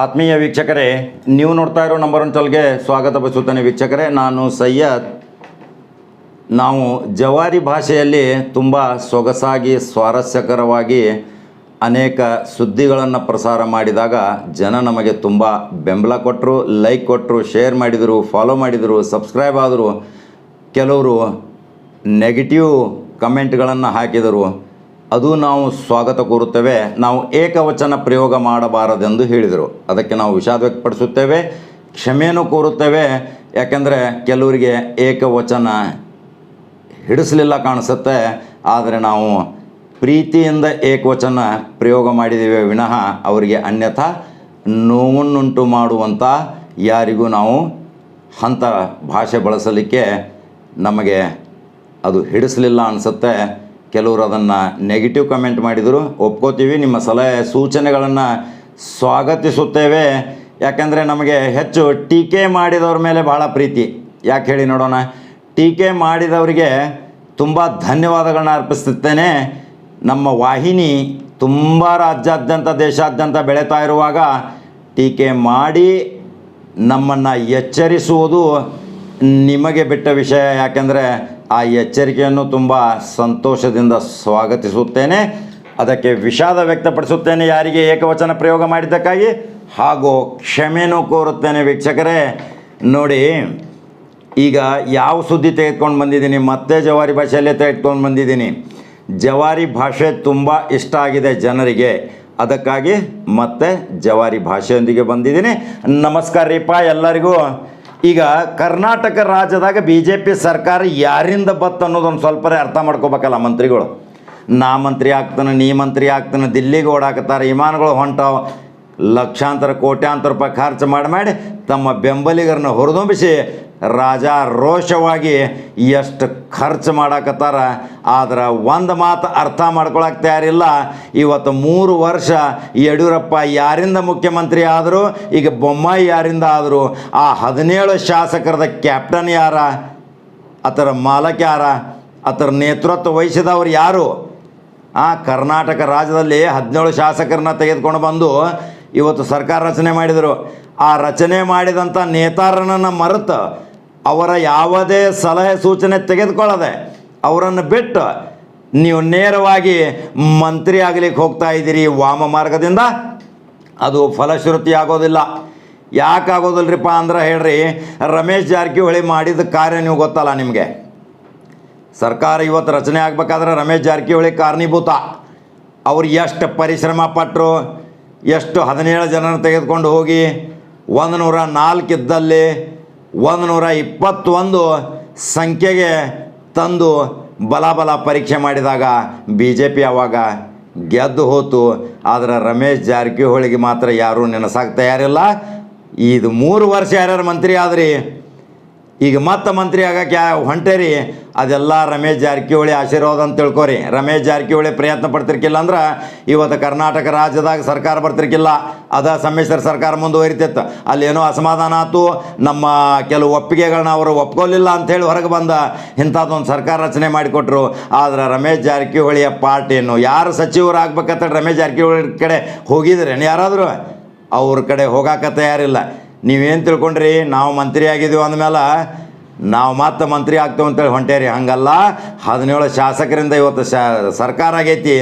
ಆತ್ಮೀಯ ವೀಕ್ಷಕರೇ, ನೀವು ನೋಡ್ತಾ ಇರೋ ನಂಬರ್ ಒನ್ ಚಾಲ್ಗೆ ಸ್ವಾಗತ ಬಯಸುತ್ತೇನೆ ವೀಕ್ಷಕರೇ. ನಾನು ಸೈಯದ್. ನಾವು ಜವಾರಿ ಭಾಷೆಯಲ್ಲಿ ತುಂಬ ಸೊಗಸಾಗಿ, ಸ್ವಾರಸ್ಯಕರವಾಗಿ ಅನೇಕ ಸುದ್ದಿಗಳನ್ನು ಪ್ರಸಾರ ಮಾಡಿದಾಗ ಜನ ನಮಗೆ ತುಂಬ ಬೆಂಬಲ ಕೊಟ್ಟರು ಲೈಕ್ ಕೊಟ್ಟರು ಶೇರ್ ಮಾಡಿದರು ಫಾಲೋ ಮಾಡಿದರು ಸಬ್ಸ್ಕ್ರೈಬ್ ಆದರು. ಕೆಲವರು ನೆಗೆಟಿವ್ ಕಮೆಂಟ್ಗಳನ್ನು ಹಾಕಿದರು. ಅದು ನಾವು ಸ್ವಾಗತ ಕೋರುತ್ತೇವೆ. ನಾವು ಏಕವಚನ ಪ್ರಯೋಗ ಮಾಡಬಾರದೆಂದು ಹೇಳಿದರು. ಅದಕ್ಕೆ ನಾವು ವಿಷಾದ ವ್ಯಕ್ತಪಡಿಸುತ್ತೇವೆ, ಕ್ಷಮೆಯನ್ನು ಕೋರುತ್ತೇವೆ. ಯಾಕೆಂದರೆ ಕೆಲವರಿಗೆ ಏಕವಚನ ಹಿಡಿಸಲಿಲ್ಲ ಕಾಣಿಸುತ್ತೆ. ಆದರೆ ನಾವು ಪ್ರೀತಿಯಿಂದ ಏಕವಚನ ಪ್ರಯೋಗ ಮಾಡಿದ್ದೇವೆ ವಿನಃ ಅವರಿಗೆ ಅನ್ಯಥಾ ನೋವನ್ನುಂಟು ಮಾಡುವಂಥ ಯಾರಿಗೂ ನಾವು ಅಂಥ ಭಾಷೆ ಬಳಸಲಿಕ್ಕೆ ನಮಗೆ ಅದು ಹಿಡಿಸಲಿಲ್ಲ ಅನಿಸುತ್ತೆ. ಕೆಲವರು ಅದನ್ನು ನೆಗೆಟಿವ್ ಕಮೆಂಟ್ ಮಾಡಿದರು. ಒಪ್ಕೋತೀವಿ, ನಿಮ್ಮ ಸಲಹೆ ಸೂಚನೆಗಳನ್ನು ಸ್ವಾಗತಿಸುತ್ತೇವೆ. ಯಾಕೆಂದರೆ ನಮಗೆ ಹೆಚ್ಚು ಟೀಕೆ ಮಾಡಿದವ್ರ ಮೇಲೆ ಭಾಳ ಪ್ರೀತಿ. ಯಾಕೆ ಹೇಳಿ ನೋಡೋಣ. ಟೀಕೆ ಮಾಡಿದವರಿಗೆ ತುಂಬ ಧನ್ಯವಾದಗಳನ್ನ ಅರ್ಪಿಸುತ್ತೇನೆ. ನಮ್ಮ ವಾಹಿನಿ ತುಂಬ ರಾಜ್ಯಾದ್ಯಂತ, ದೇಶಾದ್ಯಂತ ಬೆಳೀತಾ ಇರುವಾಗ ಟೀಕೆ ಮಾಡಿ ನಮ್ಮನ್ನು ಎಚ್ಚರಿಸುವುದು ನಿಮಗೆ ಬಿಟ್ಟ ವಿಷಯ. ಯಾಕೆಂದರೆ ಆ ಎಚ್ಚರಿಕೆಯನ್ನು ತುಂಬ ಸಂತೋಷದಿಂದ ಸ್ವಾಗತಿಸುತ್ತೇನೆ. ಅದಕ್ಕೆ ವಿಷಾದ ವ್ಯಕ್ತಪಡಿಸುತ್ತೇನೆ ಯಾರಿಗೆ ಏಕವಚನ ಪ್ರಯೋಗ ಮಾಡಿದ್ದಕ್ಕಾಗಿ. ಹಾಗೂ ಕ್ಷಮೆನೂ ಕೋರುತ್ತೇನೆ ವೀಕ್ಷಕರೇ. ನೋಡಿ, ಈಗ ಯಾವ ಸುದ್ದಿ ತೆಗೆದುಕೊಂಡು ಬಂದಿದ್ದೀನಿ? ಮತ್ತೆ ಜವಾರಿ ಭಾಷೆಯಲ್ಲೇ ತೆಗೆದುಕೊಂಡು ಬಂದಿದ್ದೀನಿ. ಜವಾರಿ ಭಾಷೆ ತುಂಬ ಇಷ್ಟ ಆಗಿದೆ ಜನರಿಗೆ. ಅದಕ್ಕಾಗಿ ಮತ್ತೆ ಜವಾರಿ ಭಾಷೆಯೊಂದಿಗೆ ಬಂದಿದ್ದೀನಿ. ನಮಸ್ಕಾರ ರೀಪ ಎಲ್ಲರಿಗೂ. ಈಗ ಕರ್ನಾಟಕ ರಾಜ್ಯದಾಗ ಬಿ ಜೆ ಪಿ ಸರ್ಕಾರ ಯಾರಿಂದ ಬತ್ತು ಅನ್ನೋದೊಂದು ಸ್ವಲ್ಪ ಅರ್ಥ ಮಾಡ್ಕೋಬೇಕಲ್ಲ ಮಂತ್ರಿಗಳು. ನಾ ಮಂತ್ರಿ ಆಗ್ತಾನೆ, ನೀ ಮಂತ್ರಿ ಆಗ್ತಾನೆ, ದಿಲ್ಲಿಗೆ ಓಡಾಕತ್ತಾರೆ, ವಿಮಾನಗಳು ಹೊಂಟಾವ. ಲಕ್ಷಾಂತರ, ಕೋಟ್ಯಾಂತರ ರೂಪಾಯಿ ಖರ್ಚು ಮಾಡಿ ಮಾಡಿ ತಮ್ಮ ಬೆಂಬಲಿಗರನ್ನ ಹುರಿದುಂಬಿಸಿ ರಾಜಾರೋಷವಾಗಿ ಎಷ್ಟು ಖರ್ಚು ಮಾಡಾಕತ್ತಾರ. ಆದ್ರೆ ಒಂದು ಮಾತು ಅರ್ಥ ಮಾಡ್ಕೊಳಕ್ಕೆ ತಯಾರಿಲ್ಲ. ಇವತ್ತು ಮೂರು ವರ್ಷ ಯಡಿಯೂರಪ್ಪ ಯಾರಿಂದ ಮುಖ್ಯಮಂತ್ರಿ ಆದರು, ಈಗ ಬೊಮ್ಮಾಯಿ ಯಾರಿಂದ ಆದರು, ಆ ಹದಿನೇಳು ಶಾಸಕರದ ಕ್ಯಾಪ್ಟನ್ ಯಾರ, ಅದರ ಮಾಲಕ್ ಯಾರ, ಅದರ ನೇತೃತ್ವ ವಹಿಸಿದವರು ಯಾರು? ಆ ಕರ್ನಾಟಕ ರಾಜ್ಯದಲ್ಲಿ ಹದಿನೇಳು ಶಾಸಕರನ್ನ ತೆಗೆದುಕೊಂಡು ಬಂದು ಇವತ್ತು ಸರ್ಕಾರ ರಚನೆ ಮಾಡಿದರು. ಆ ರಚನೆ ಮಾಡಿದಂಥ ನೇತಾರನನ್ನು ಮರೆತು ಅವರ ಯಾವುದೇ ಸಲಹೆ ಸೂಚನೆ ತೆಗೆದುಕೊಳ್ಳದೆ ಅವರನ್ನು ಬಿಟ್ಟು ನೀವು ನೇರವಾಗಿ ಮಂತ್ರಿ ಆಗಲಿಕ್ಕೆ ಹೋಗ್ತಾ ಇದ್ದೀರಿ ವಾಮ ಮಾರ್ಗದಿಂದ. ಅದು ಫಲಶ್ರುತಿ ಆಗೋದಿಲ್ಲ ಯಾಕೆ ಆಗೋದಿಲ್ಲರಿಪ್ಪ ಅಂದ್ರೆ ಹೇಳ್ರಿ, ರಮೇಶ್ ಜಾರಕಿಹೊಳಿ ಮಾಡಿದ ಕಾರ್ಯ ನೀವು ಗೊತ್ತಲ್ಲ ನಿಮಗೆ. ಸರ್ಕಾರ ಇವತ್ತು ರಚನೆ ಆಗಬೇಕಾದ್ರೆ ರಮೇಶ್ ಜಾರಕಿಹೊಳಿ ಕಾರಣೀಭೂತ. ಅವ್ರು ಎಷ್ಟು ಪರಿಶ್ರಮ ಪಟ್ಟರು ಎಷ್ಟು ಹದಿನೇಳು ಜನರನ್ನು ತೆಗೆದುಕೊಂಡು ಹೋಗಿ ಒಂದು ನೂರ ನಾಲ್ಕಿದ್ದಲ್ಲಿ ಒಂದು ನೂರ ಇಪ್ಪತ್ತೊಂದು ಸಂಖ್ಯೆಗೆ ತಂದು ಬಲ ಬಲ ಪರೀಕ್ಷೆ ಮಾಡಿದಾಗ ಬಿ ಜೆ ಪಿ ಅವಾಗ ಗೆದ್ದು ಹೋತು. ಆದರೆ ರಮೇಶ್ ಜಾರಕಿಹೊಳಿಗೆ ಮಾತ್ರ ಯಾರೂ ನೆನೆಸಾಕ ತಯಾರಿಲ್ಲ. ಇದು ಮೂರು ವರ್ಷ ಯಾರ್ಯಾರು ಮಂತ್ರಿ ಆದ್ರಿ? ಈಗ ಮತ್ತೆ ಮಂತ್ರಿ ಆಗಕ್ಕೆ ಹೊಂಟೇರಿ, ಅದೆಲ್ಲ ರಮೇಶ್ ಜಾರಕಿಹೊಳಿ ಆಶೀರ್ವಾದ ಅಂತ ತಿಳ್ಕೊರಿ. ರಮೇಶ್ ಜಾರಕಿಹೊಳಿ ಪ್ರಯತ್ನ ಪಡ್ತಿರ್ಕಿಲ್ಲ ಅಂದ್ರೆ ಇವತ್ತು ಕರ್ನಾಟಕ ರಾಜ್ಯದಾಗ ಸರ್ಕಾರ ಬರ್ತಿರ್ಕಿಲ್ಲ. ಅದ ಸಮ್ಮಿಶ್ರ ಸರ್ಕಾರ ಮುಂದುವರಿತಿತ್ತು. ಅಲ್ಲೇನೋ ಅಸಮಾಧಾನ ಆಯ್ತು ನಮ್ಮ ಕೆಲವು ಒಪ್ಪಿಗೆಗಳನ್ನ ಅವರು ಒಪ್ಕೊಳ್ಳಿಲ್ಲ ಅಂಥೇಳಿ ಹೊರಗೆ ಬಂದ ಇಂಥದ್ದೊಂದು ಸರ್ಕಾರ ರಚನೆ ಮಾಡಿಕೊಟ್ರು. ಆದರೆ ರಮೇಶ್ ಜಾರಕಿಹೊಳಿಯ ಪಾರ್ಟಿಯನ್ನು ಯಾರು ಸಚಿವರು ಆಗ್ಬೇಕಂತ ರಮೇಶ್ ಜಾರಕಿಹೊಳಿ ಕಡೆ ಹೋಗಿದ್ರೇನು? ಯಾರಾದರೂ ಅವ್ರ ಕಡೆ ಹೋಗಾಕ ತಯಾರಿಲ್ಲ. ನೀವೇನು ತಿಳ್ಕೊಂಡ್ರಿ? ನಾವು ಮಂತ್ರಿ ಆಗಿದ್ದೀವಿ ಅಂದಮೇಲೆ ನಾವು ಮತ್ತೆ ಮಂತ್ರಿ ಆಗ್ತೇವೆ ಅಂತೇಳಿ ಹೊಂಟೇರಿ ಹಂಗಲ್ಲ, ಹದಿನೇಳು ಶಾಸಕರಿಂದ ಇವತ್ತು ಶಾ, ಸರ್ಕಾರ ಆಗೈತಿ.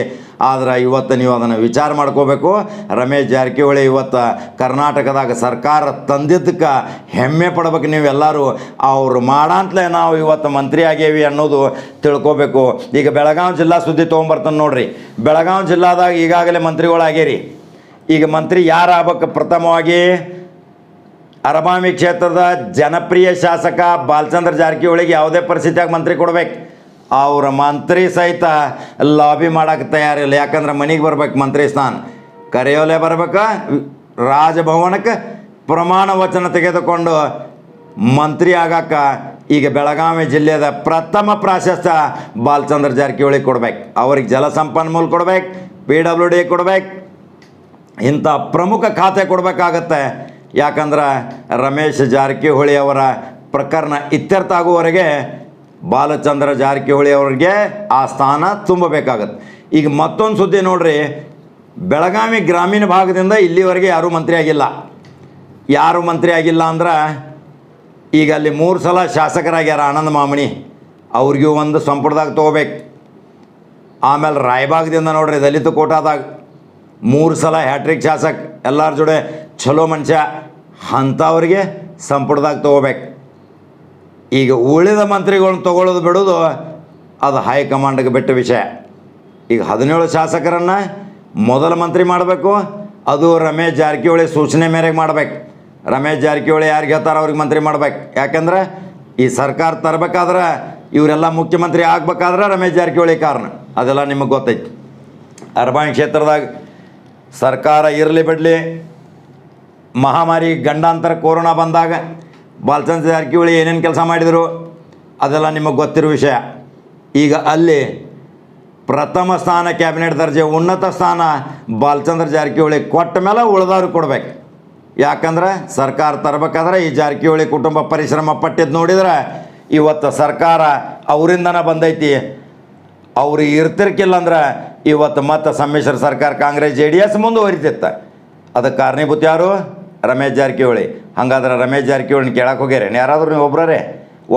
ಆದ್ರೆ ಇವತ್ತು ನೀವು ಅದನ್ನು ವಿಚಾರ ಮಾಡ್ಕೋಬೇಕು. ರಮೇಶ್ ಜಾರಕಿಹೊಳಿ ಇವತ್ತು ಕರ್ನಾಟಕದಾಗ ಸರ್ಕಾರ ತಂದಿದ್ದಕ್ಕೆ ಹೆಮ್ಮೆ ಪಡ್ಬೇಕು ನೀವೆಲ್ಲರೂ. ಅವ್ರು ಮಾಡಂತಲೇ ನಾವು ಇವತ್ತು ಮಂತ್ರಿ ಆಗೇವಿ ಅನ್ನೋದು ತಿಳ್ಕೋಬೇಕು. ಈಗ ಬೆಳಗಾವಿ ಜಿಲ್ಲಾ ಸುದ್ದಿ ತೊಗೊಂಬರ್ತಾನೆ ನೋಡ್ರಿ. ಬೆಳಗಾವಿ ಜಿಲ್ಲಾದಾಗ ಈಗಾಗಲೇ ಮಂತ್ರಿಗಳಾಗೇರಿ ಈಗ ಮಂತ್ರಿ ಯಾರು ಪ್ರಥಮವಾಗಿ ಅರಬಾಮಿ ಕ್ಷೇತ್ರದ ಜನಪ್ರಿಯ ಶಾಸಕ ಬಾಲಚಂದ್ರ ಜಾರಕಿಹೊಳಿಗೆ ಯಾವುದೇ ಪರಿಸ್ಥಿತಿಯಾಗ ಮಂತ್ರಿ ಕೊಡ್ಬೇಕು. ಅವ್ರ ಮಂತ್ರಿ ಸಹಿತ ಲಾಬಿ ಮಾಡೋಕ್ಕೆ ತಯಾರಿಲ್ಲ ಯಾಕಂದ್ರೆ ಮನೆಗೆ ಬರ್ಬೇಕು ಮಂತ್ರಿ ಸ್ಥಾನ. ಕರೆಯೋಲೆ ಬರ್ಬೇಕು, ರಾಜಭವನಕ್ಕೆ ಪ್ರಮಾಣ ವಚನ ತೆಗೆದುಕೊಂಡು ಮಂತ್ರಿ ಆಗಾಕ ಈಗ ಬೆಳಗಾವಿ ಜಿಲ್ಲೆಯ ಪ್ರಥಮ ಪ್ರಾಶಸ್ತ್ಯ ಬಾಲಚಂದ್ರ ಜಾರಕಿಹೊಳಿ ಕೊಡ್ಬೇಕು. ಅವ್ರಿಗೆ ಜಲಸಂಪನ್ಮೂಲ ಕೊಡ್ಬೇಕು, ಪಿ ಡಬ್ಲ್ಯೂ ಡಿ ಕೊಡ್ಬೇಕು, ಇಂಥ ಪ್ರಮುಖ ಖಾತೆ ಕೊಡಬೇಕಾಗತ್ತೆ. ಯಾಕಂದ್ರೆ ರಮೇಶ್ ಜಾರಕಿಹೊಳಿ ಅವರ ಪ್ರಕರಣ ಇತ್ಯರ್ಥ ಆಗುವವರೆಗೆ ಬಾಲಚಂದ್ರ ಜಾರಕಿಹೊಳಿ ಅವರಿಗೆ ಆ ಸ್ಥಾನ ತುಂಬಬೇಕಾಗತ್ತೆ. ಈಗ ಮತ್ತೊಂದು ಸುದ್ದಿ ನೋಡ್ರಿ, ಬೆಳಗಾವಿ ಗ್ರಾಮೀಣ ಭಾಗದಿಂದ ಇಲ್ಲಿವರೆಗೆ ಯಾರೂ ಮಂತ್ರಿ ಆಗಿಲ್ಲ. ಯಾರು ಮಂತ್ರಿ ಆಗಿಲ್ಲ ಅಂದ್ರೆ ಈಗ ಅಲ್ಲಿ ಮೂರು ಸಲ ಶಾಸಕರಾಗ್ಯಾರ ಆನಂದ ಮಾಮಣಿ. ಅವ್ರಿಗೂ ಒಂದು ಸಂಪುಟದಾಗ ತೊಗೋಬೇಕು. ಆಮೇಲೆ ರಾಯಬಾಗದಿಂದ ನೋಡ್ರಿ ದಲಿತ ಕೋಟಾದಾಗ ಮೂರು ಸಲ ಹ್ಯಾಟ್ರಿಕ್ ಶಾಸಕ ಎಲ್ಲರ ಜೋಡೆ ಚಲೋ ಮನುಷ್ಯ, ಅಂಥವ್ರಿಗೆ ಸಂಪುಟದಾಗ ತೊಗೋಬೇಕು. ಈಗ ಉಳಿದ ಮಂತ್ರಿಗಳನ್ನ ತೊಗೊಳ್ಳೋದು ಬಿಡೋದು ಅದು ಹೈಕಮಾಂಡ್ಗೆ ಬಿಟ್ಟ ವಿಷಯ. ಈಗ ಹದಿನೇಳು ಶಾಸಕರನ್ನು ಮೊದಲ ಮಂತ್ರಿ ಮಾಡಬೇಕು, ಅದು ರಮೇಶ್ ಜಾರಕಿಹೊಳಿ ಸೂಚನೆ ಮೇರೆಗೆ ಮಾಡ್ಬೇಕು. ರಮೇಶ್ ಜಾರಕಿಹೊಳಿ ಯಾರು ಹೇಳ್ತಾರೆ ಅವ್ರಿಗೆ ಮಂತ್ರಿ ಮಾಡ್ಬೇಕು. ಯಾಕಂದ್ರೆ ಈ ಸರ್ಕಾರ ತರಬೇಕಾದ್ರೆ ಇವರೆಲ್ಲ ಮುಖ್ಯಮಂತ್ರಿ ಆಗ್ಬೇಕಾದ್ರೆ ರಮೇಶ್ ಜಾರಕಿಹೊಳಿ ಕಾರಣ. ಅದೆಲ್ಲ ನಿಮಗೆ ಗೊತ್ತೈತಿ. ಅರ್ಬಾನ್ ಕ್ಷೇತ್ರದಾಗ ಸರ್ಕಾರ ಇರಲಿ ಬಿಡಲಿ ಮಹಾಮಾರಿ ಗಂಡಾಂತರ ಕೊರೋನಾ ಬಂದಾಗ ಬಾಲಚಂದ್ರ ಜಾರಕಿಹೊಳಿ ಏನೇನು ಕೆಲಸ ಮಾಡಿದರು ಅದೆಲ್ಲ ನಿಮಗೆ ಗೊತ್ತಿರೋ ವಿಷಯ. ಈಗ ಅಲ್ಲಿ ಪ್ರಥಮ ಸ್ಥಾನ ಕ್ಯಾಬಿನೆಟ್ ದರ್ಜೆ, ಉನ್ನತ ಸ್ಥಾನ ಬಾಲಚಂದ್ರ ಜಾರಕಿಹೊಳಿ ಕೊಟ್ಟ ಮೇಲೆ ಉಳಿದವ್ರು ಕೊಡ್ಬೇಕು. ಯಾಕಂದ್ರೆ ಸರ್ಕಾರ ತರಬೇಕಾದ್ರೆ ಈ ಜಾರಕಿಹೊಳಿ ಕುಟುಂಬ ಪರಿಶ್ರಮ ಪಟ್ಟಿದ್ದು ನೋಡಿದ್ರೆ ಇವತ್ತು ಸರ್ಕಾರ ಅವರಿಂದನೇ ಬಂದೈತಿ. ಅವ್ರು ಇರ್ತಿರ್ಕಿಲ್ಲ ಅಂದ್ರೆ ಇವತ್ತು ಮತ್ತೆ ಸಮ್ಮಿಶ್ರ ಸರ್ಕಾರ ಕಾಂಗ್ರೆಸ್, ಜೆ ಡಿ ಎಸ್ ಮುಂದುವರಿತಿತ್ತು ಅದಕ್ಕೆ ಕಾರಣೀಭೂತ ಯಾರು? ರಮೇಶ್ ಜಾರಕಿಹೊಳಿ. ಹಂಗಾದ್ರೆ ರಮೇಶ್ ಜಾರಕಿಹೊಳಿನ ಕೇಳಕ್ಕೆ ಹೋಗ್ಯಾರ. ಯಾರಾದರೂ ನೀವು ಒಬ್ಬರೇ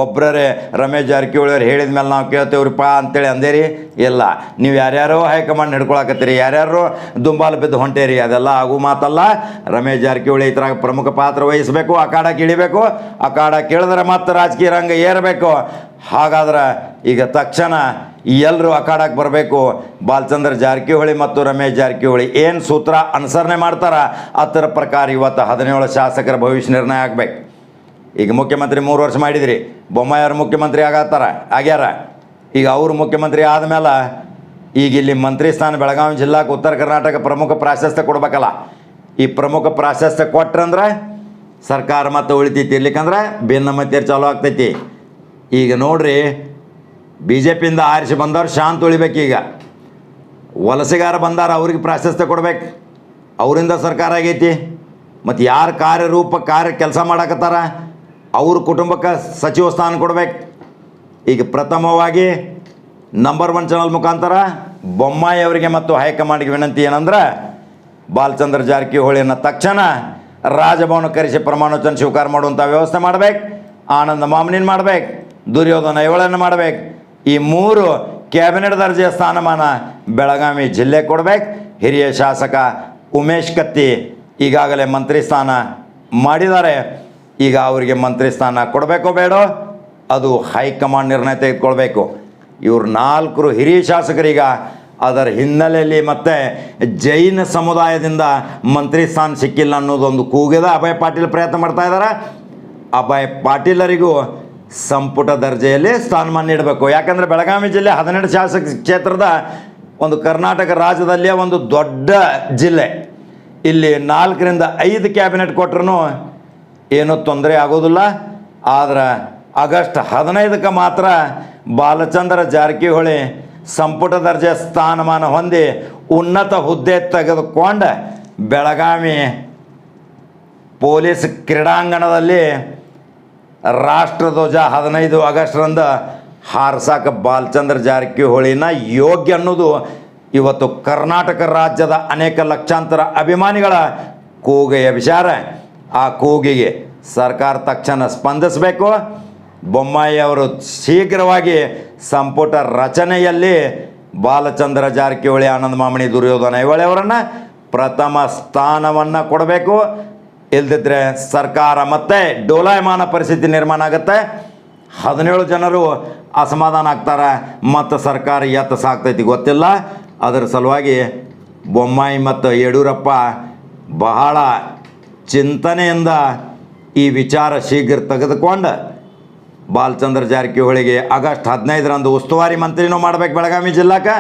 ಒಬ್ಬರೇ ರಮೇಶ್ ಜಾರಕಿಹೊಳಿ ಅವ್ರು ಹೇಳಿದ ಮೇಲೆ ನಾವು ಕೇಳ್ತೇವ್ರಿಪ್ಪ ಅಂತೇಳಿ ಅಂದೇರಿ? ಇಲ್ಲ. ನೀವು ಯಾರ್ಯಾರೋ ಹೈಕಮಾಂಡ್ ಹಿಡ್ಕೊಳಕತ್ತೀರಿ, ಯಾರ್ಯಾರೋ ದುಂಬಾಲು ಬಿದ್ದು ಹೊಂಟೇರಿ, ಅದೆಲ್ಲ ಆಗು ಮಾತಲ್ಲ. ರಮೇಶ್ ಜಾರಕಿಹೊಳಿ ಥರ ಪ್ರಮುಖ ಪಾತ್ರ ವಹಿಸಬೇಕು ಕಿಳಿಬೇಕು ಇಳಿಬೇಕು ಅಖಾಡ ಕೇಳಿದ್ರೆ ಮತ್ತೆ ರಾಜಕೀಯ ರಂಗ ಏರಬೇಕು. ಹಾಗಾದ್ರೆ ಈಗ ತಕ್ಷಣ ಎಲ್ಲರೂ ಅಖಾಡಕ್ಕೆ ಬರಬೇಕು. ಬಾಲಚಂದ್ರ ಜಾರಕಿಹೊಳಿ ಮತ್ತು ರಮೇಶ್ ಜಾರಕಿಹೊಳಿ ಏನು ಸೂತ್ರ ಅನುಸರಣೆ ಮಾಡ್ತಾರ? ಅದರ ಪ್ರಕಾರ ಇವತ್ತು ಹದಿನೇಳು ಶಾಸಕರ ಭವಿಷ್ಯ ನಿರ್ಣಯ ಆಗ್ಬೇಕು. ಈಗ ಮುಖ್ಯಮಂತ್ರಿ ಮೂರು ವರ್ಷ ಮಾಡಿದಿರಿ. ಬೊಮ್ಮಾಯಿಯವ್ರು ಮುಖ್ಯಮಂತ್ರಿ ಆಗತ್ತಾರ? ಆಗ್ಯಾರ? ಈಗ ಅವರು ಮುಖ್ಯಮಂತ್ರಿ ಆದಮೇಲೆ ಈಗ ಇಲ್ಲಿ ಮಂತ್ರಿ ಸ್ಥಾನ ಬೆಳಗಾವಿ ಜಿಲ್ಲಾಕ್ಕೆ ಉತ್ತರ ಕರ್ನಾಟಕ ಪ್ರಮುಖ ಪ್ರಾಶಸ್ತ್ಯ ಕೊಡ್ಬೇಕಲ್ಲ. ಈ ಪ್ರಮುಖ ಪ್ರಾಶಸ್ತ್ಯ ಕೊಟ್ರಂದ್ರೆ ಸರ್ಕಾರ ಮತ್ತೆ ಉಳಿತೈತಿ ಇರ್ಲಿಕ್ಕಂದ್ರೆ ಭಿನ್ನಮತಿಯರು ಚಾಲೂ ಆಗ್ತೈತಿ. ಈಗ ನೋಡ್ರಿ ಬಿ ಜೆ ಪಿಯಿಂದ ಆರಿಸಿ ಬಂದವ್ರು ಶಾಂತ ಉಳಿಬೇಕೀಗ ವಲಸೆಗಾರ ಬಂದಾರ ಅವ್ರಿಗೆ ಪ್ರಾಶಸ್ತ್ಯ ಕೊಡ್ಬೇಕು. ಅವರಿಂದ ಸರ್ಕಾರ ಆಗೈತಿ. ಮತ್ತು ಯಾರು ಕಾರ್ಯರೂಪ ಕಾರ್ಯ ಕೆಲಸ ಮಾಡಕತ್ತಾರ, ಅವ್ರ ಕುಟುಂಬಕ್ಕೆ ಸಚಿವ ಸ್ಥಾನ ಕೊಡ್ಬೇಕು. ಈಗ ಪ್ರಥಮವಾಗಿ ನಂಬರ್ ಒನ್ ಚಾನಲ್ ಮುಖಾಂತರ ಬೊಮ್ಮಾಯಿ ಅವರಿಗೆ ಮತ್ತು ಹೈಕಮಾಂಡ್ಗೆ ವಿನಂತಿ ಏನಂದ್ರೆ, ಬಾಲಚಂದ್ರ ಜಾರಕಿಹೊಳಿಯನ್ನು ತಕ್ಷಣ ರಾಜಭವನ ಕರೆಸಿ ಪ್ರಮಾಣೋಚನ ಸ್ವೀಕಾರ ಮಾಡುವಂಥ ವ್ಯವಸ್ಥೆ ಮಾಡ್ಬೇಕು. ಆನಂದ ಮಾಮನಿನ ಮಾಡ್ಬೇಕು. ದುರ್ಯೋಧನ ಇವಳನ್ನು ಮಾಡ್ಬೇಕು. ಈ ಮೂರು ಕ್ಯಾಬಿನೆಟ್ ದರ್ಜೆಯ ಸ್ಥಾನಮಾನ ಬೆಳಗಾವಿ ಜಿಲ್ಲೆ ಕೊಡ್ಬೇಕು. ಹಿರಿಯ ಶಾಸಕ ಉಮೇಶ್ ಕತ್ತಿ ಈಗಾಗಲೇ ಮಂತ್ರಿ ಸ್ಥಾನ ಮಾಡಿದ್ದಾರೆ. ಈಗ ಅವರಿಗೆ ಮಂತ್ರಿ ಸ್ಥಾನ ಕೊಡಬೇಕೋ ಬೇಡೋ? ಅದು ಹೈಕಮಾಂಡ್ ನಿರ್ಣಯ ತೆಗೆದುಕೊಳ್ಬೇಕು. ಇವರು ನಾಲ್ಕರು ಹಿರಿಯ ಶಾಸಕರೀಗ ಅದರ ಹಿನ್ನೆಲೆಯಲ್ಲಿ ಮತ್ತೆ ಜೈನ ಸಮುದಾಯದಿಂದ ಮಂತ್ರಿ ಸ್ಥಾನ ಸಿಕ್ಕಿಲ್ಲ ಅನ್ನೋದೊಂದು ಕೂಗಿದ ಅಭಯ್ ಪಾಟೀಲ್ ಪ್ರಯತ್ನ ಮಾಡ್ತಾ ಇದ್ದಾರೆ ಅಭಯ್ ಪಾಟೀಲರಿಗೂ ಸಂಪುಟ ದರ್ಜೆಯಲ್ಲಿ ಸ್ಥಾನಮಾನ ನೀಡಬೇಕು. ಯಾಕಂದರೆ ಬೆಳಗಾವಿ ಜಿಲ್ಲೆ ಹದಿನೆಂಟು ಶಾಸಕ ಕ್ಷೇತ್ರದ ಒಂದು ಕರ್ನಾಟಕ ರಾಜ್ಯದಲ್ಲಿಯೇ ಒಂದು ದೊಡ್ಡ ಜಿಲ್ಲೆ. ಇಲ್ಲಿ ನಾಲ್ಕರಿಂದ ಐದು ಕ್ಯಾಬಿನೆಟ್ ಕೊಟ್ರೂ ಏನೂ ತೊಂದರೆ ಆಗೋದಿಲ್ಲ. ಆದ್ರೆ ಆಗಸ್ಟ್ ಹದಿನೈದಕ್ಕೆ ಮಾತ್ರ ಬಾಲಚಂದ್ರ ಜಾರಕಿಹೊಳಿ ಸಂಪುಟ ದರ್ಜೆ ಸ್ಥಾನಮಾನ ಹೊಂದಿ ಉನ್ನತ ಹುದ್ದೆ ತೆಗೆದುಕೊಂಡು ಬೆಳಗಾವಿ ಪೊಲೀಸ್ ಕ್ರೀಡಾಂಗಣದಲ್ಲಿ ರಾಷ್ಟ್ರಧ್ವಜ ಹದಿನೈದು ಆಗಸ್ಟ್ರಂದು ಹಾರ್ಸಕ್ಕೆ ಬಾಲಚಂದ್ರ ಜಾರಕಿಹೊಳಿನ ಯೋಗ್ಯ ಅನ್ನೋದು ಇವತ್ತು ಕರ್ನಾಟಕ ರಾಜ್ಯದ ಅನೇಕ ಲಕ್ಷಾಂತರ ಅಭಿಮಾನಿಗಳ ಕೂಗೆಯ ವಿಚಾರ. ಆ ಕೂಗಿಗೆ ಸರ್ಕಾರ ತಕ್ಷಣ ಸ್ಪಂದಿಸಬೇಕು. ಬೊಮ್ಮಾಯಿ ಅವರು ಶೀಘ್ರವಾಗಿ ಸಂಪುಟ ರಚನೆಯಲ್ಲಿ ಬಾಲಚಂದ್ರ ಜಾರಕಿಹೊಳಿ, ಆನಂದ ಮಾಮಣಿ ದುರ್ಯೋಧನ ಅವರನ್ನು ಪ್ರಥಮ ಸ್ಥಾನವನ್ನು ಕೊಡಬೇಕು. ಇಲ್ದಿದ್ರೆ ಸರ್ಕಾರ ಮತ್ತೆ ಡೋಲಾಯಮಾನ ಪರಿಸ್ಥಿತಿ ನಿರ್ಮಾಣ ಆಗುತ್ತೆ. ಹದಿನೇಳು ಜನರು ಅಸಮಾಧಾನ ಆಗ್ತಾರೆ, ಮತ್ತು ಸರ್ಕಾರ ಎತ್ತ ಸಾಕ್ತೈತಿ ಗೊತ್ತಿಲ್ಲ. ಅದರ ಸಲುವಾಗಿ ಬೊಮ್ಮಾಯಿ ಮತ್ತು ಯಡಿಯೂರಪ್ಪ ಬಹಳ ಚಿಂತನೆಯಿಂದ ಈ ವಿಚಾರ ಶೀಘ್ರ ತೆಗೆದುಕೊಂಡು ಬಾಲಚಂದ್ರ ಜಾರಕಿಹೊಳಿಗೆ ಆಗಸ್ಟ್ ಹದಿನೈದರಂದು ಉಸ್ತುವಾರಿ ಮಂತ್ರಿನೂ ಮಾಡ್ಬೇಕು ಬೆಳಗಾವಿ ಜಿಲ್ಲಾಕ್ಕೆ.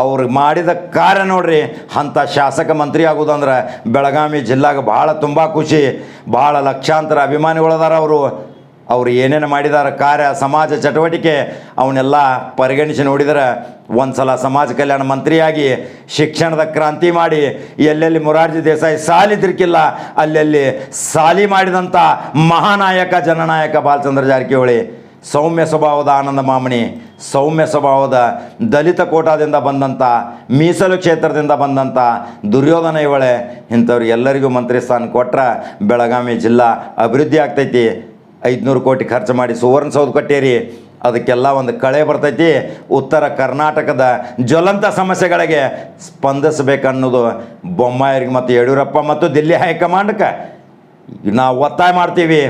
ಅವ್ರು ಮಾಡಿದ ಕಾರ್ಯ ನೋಡ್ರಿ, ಅಂಥ ಶಾಸಕ ಮಂತ್ರಿ ಆಗೋದಂದ್ರೆ ಬೆಳಗಾವಿ ಜಿಲ್ಲಾಗೆ ಭಾಳ ತುಂಬ ಖುಷಿ, ಭಾಳ ಲಕ್ಷಾಂತರ ಅಭಿಮಾನಿಗಳದಾರ ಅವರು. ಅವ್ರು ಏನೇನು ಮಾಡಿದಾರ, ಕಾರ್ಯ, ಸಮಾಜ ಚಟುವಟಿಕೆ ಅವನ್ನೆಲ್ಲ ಪರಿಗಣಿಸಿ ನೋಡಿದರೆ ಒಂದು ಸಲ ಸಮಾಜ ಕಲ್ಯಾಣ ಮಂತ್ರಿಯಾಗಿ ಶಿಕ್ಷಣದ ಕ್ರಾಂತಿ ಮಾಡಿ, ಎಲ್ಲೆಲ್ಲಿ ಮೊರಾರ್ಜಿ ದೇಸಾಯಿ ಸಾಲಿದ್ರಿಕಿಲ್ಲ ಅಲ್ಲೆಲ್ಲಿ ಸಾಲಿ ಮಾಡಿದಂಥ ಮಹಾನಾಯಕ, ಜನನಾಯಕ ಬಾಲಚಂದ್ರ ಜಾರಕಿಹೊಳಿ. ಸೌಮ್ಯ ಸ್ವಭಾವದ ಆನಂದ ಮಾಮಣಿ ಸೌಮ್ಯ ಸ್ವಭಾವದ ದಲಿತ ಕೋಟಾದಿಂದ ಬಂದಂಥ ಮೀಸಲು ಕ್ಷೇತ್ರದಿಂದ ಬಂದಂಥ ದುರ್ಯೋಧನ ಇವಳೆ. ಇಂಥವ್ರು ಎಲ್ಲರಿಗೂ ಮಂತ್ರಿ ಸ್ಥಾನ ಕೊಟ್ಟರೆ ಬೆಳಗಾವಿ ಜಿಲ್ಲಾ ಅಭಿವೃದ್ಧಿ ಆಗ್ತೈತಿ. ಐದುನೂರು ಕೋಟಿ ಖರ್ಚು ಮಾಡಿ ಸುವರ್ಣಸೌಧ ಕಟ್ಟೇರಿ. ಅದಕ್ಕೆಲ್ಲ ಒಂದು ಕಳೆ ಬರ್ತೈತಿ. ಉತ್ತರ ಕರ್ನಾಟಕದ ಜ್ವಲಂತ ಸಮಸ್ಯೆಗಳಿಗೆ ಸ್ಪಂದಿಸಬೇಕನ್ನೋದು ಬೊಮ್ಮಾಯರಿಗೆ ಮತ್ತು ಯಡಿಯೂರಪ್ಪ ಮತ್ತು ದಿಲ್ಲಿ ಹೈಕಮಾಂಡ್ಗೆ. ನಾವು ಒತ್ತಾಯ ಮಾಡ್ತೀವಿ.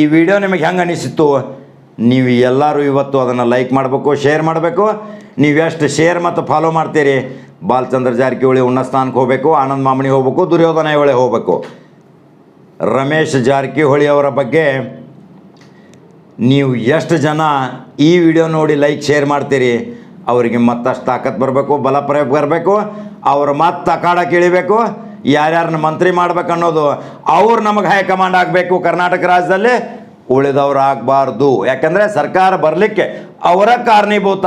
ಈ ವಿಡಿಯೋ ನಿಮಗೆ ಹೆಂಗೆ ಅನಿಸಿತ್ತು? ನೀವು ಎಲ್ಲರೂ ಇವತ್ತು ಅದನ್ನು ಲೈಕ್ ಮಾಡಬೇಕು ಶೇರ್ ಮಾಡಬೇಕು. ನೀವು ಎಷ್ಟು ಶೇರ್ ಮತ್ತು ಫಾಲೋ ಮಾಡ್ತೀರಿ? ಬಾಲಚಂದ್ರ ಜಾರಕಿಹೊಳಿ ಉನ್ನತ ಸ್ಥಾನಕ್ಕೆ ಹೋಗಬೇಕು, ಆನಂದ್ ಮಾಮಣಿ ಹೋಗಬೇಕು, ದುರ್ಯೋಧನ ಇವಳೆ ಹೋಗಬೇಕು. ರಮೇಶ್ ಜಾರಕಿಹೊಳಿ ಅವರ ಬಗ್ಗೆ ನೀವು ಎಷ್ಟು ಜನ ಈ ವಿಡಿಯೋ ನೋಡಿ ಲೈಕ್ ಶೇರ್ ಮಾಡ್ತೀರಿ? ಅವರಿಗೆ ಮತ್ತಷ್ಟು ತಾಕತ್ತು ಬರಬೇಕು, ಬಲ ಪ್ರಯೋಗ ಬರಬೇಕು. ಅವ್ರು ಮತ್ತೆ ಅಖಾಡಕ್ಕೆ ಇಳಿಬೇಕು ಯಾರ್ಯಾರನ್ನ ಮಂತ್ರಿ ಮಾಡ್ಬೇಕು ಅನ್ನೋದು ಅವ್ರು ನಮಗೆ ಹೈಕಮಾಂಡ್ ಆಗಬೇಕು ಕರ್ನಾಟಕ ರಾಜ್ಯದಲ್ಲಿ. ಉಳಿದವ್ರು ಆಗಬಾರ್ದು. ಯಾಕಂದರೆ ಸರ್ಕಾರ ಬರಲಿಕ್ಕೆ ಅವರ ಕಾರಣೀಭೂತ.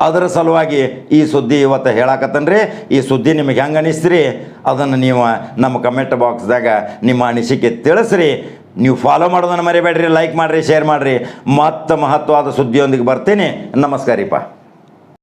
ಅದರ ಸಲುವಾಗಿ ಈ ಸುದ್ದಿ ಇವತ್ತು ಹೇಳಾಕತ್ತನ್ರಿ. ಈ ಸುದ್ದಿ ನಿಮಗೆ ಹೆಂಗೆ ಅನಿಸ್ತೀರಿ? ಅದನ್ನು ನೀವು ನಮ್ಮ ಕಮೆಂಟ್ ಬಾಕ್ಸ್ದಾಗ ನಿಮ್ಮ ಅನಿಸಿಕೆ ತಿಳಿಸ್ರಿ. ನೀವು ಫಾಲೋ ಮಾಡೋದನ್ನು ಮರಿಬೇಡ್ರಿ ಲೈಕ್ ಮಾಡಿರಿ ಶೇರ್ ಮಾಡಿರಿ. ಮತ್ತು ಮಹತ್ವದ ಸುದ್ದಿಯೊಂದಿಗೆ ಬರ್ತೀನಿ. ನಮಸ್ಕಾರಿಪ್ಪ.